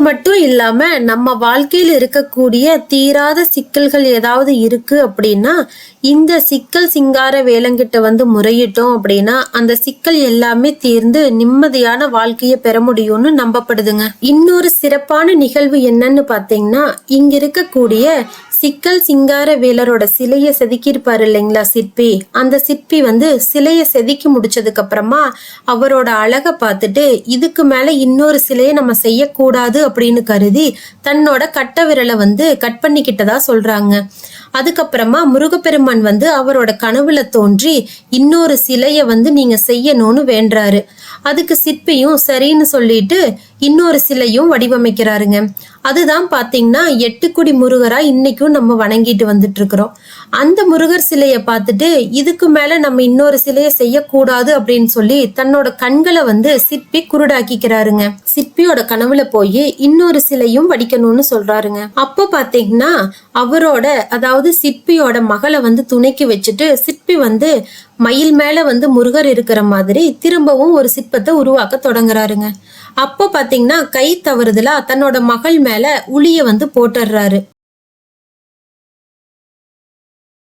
மட்டும் இல்லாம நம்ம வாழ்க்கையில் இருக்கக்கூடிய தீராத சிக்கல்கள் ஏதாவது இருக்கு அப்படின்னா இந்த சிக்கல் சிங்கார வேலங்கிட்ட வந்து முறையிட்டோம் அப்படின்னா அந்த சிக்கல் எல்லாமே தீர்ந்து நிம்மதியான வாழ்க்கையை பெற முடியும்னு நம்பப்படுதுங்க. இன்னொரு சிறப்பான நிகழ்வு என்னன்னு பாத்தீங்கன்னா இங்க இருக்கக்கூடிய சிக்கல் சிங்கார வேலரோட சிலையை செதுக்கியிருப்பாரு இல்லைங்களா சிற்பி? அந்த சிற்பி வந்து சிலையை செதுக்கி முடிச்சதுக்கு அப்புறமா அவரோட அழகை பார்த்துட்டு இதுக்கு மேல இன்னொரு சிலையை நம்ம செய்யக்கூடாது அப்படின்னு கருதி தன்னோட கட்ட விரலை வந்து கட் பண்ணிக்கிட்டதா சொல்றாங்க. அதுக்கப்புறமா முருகப்பெருமான் வந்து அவரோட கனவுல தோன்றி இன்னொரு சிலையை வந்து நீங்க செய்யணும்னு வேண்டாரு அதுக்கு சிற்பியும் சரின்னு சொல்லிட்டு இன்னொரு சிலையும் வடிவமைக்கிறாருங்க. அதுதான் பாத்தீங்கன்னா எட்டுக்குடி முருகரா இன்னைக்கும் நம்ம வணங்கிட்டு வந்துட்டு இருக்கிறோம் அந்த முருகர் சிலையை பார்த்துட்டு இதுக்கு மேல நம்ம இன்னொரு சிலையை செய்யக்கூடாது அப்படின்னு சொல்லி தன்னோட கண்களை வந்து சிற்பி குருடாக்கிக்கிறாருங்க. சிற்பியோட கனவுல போய் இன்னொரு சிலையும் வடிக்கணும்னு சொல்றாருங்க. அப்போ பாத்தீங்கன்னா அவரோட அதாவது சிற்பியோட மகளை வந்து துணைக்கு வச்சுட்டு சிற்பி வந்து மயில் மேலே வந்து முருகர் இருக்கிற மாதிரி திரும்பவும் ஒரு சிற்பத்தை உருவாக்க தொடங்குறாருங்க. அப்போ பார்த்தீங்கன்னா கை தவறுதலா தன்னோட மகள் மேலே உளியை வந்து போட்டுடுறாரு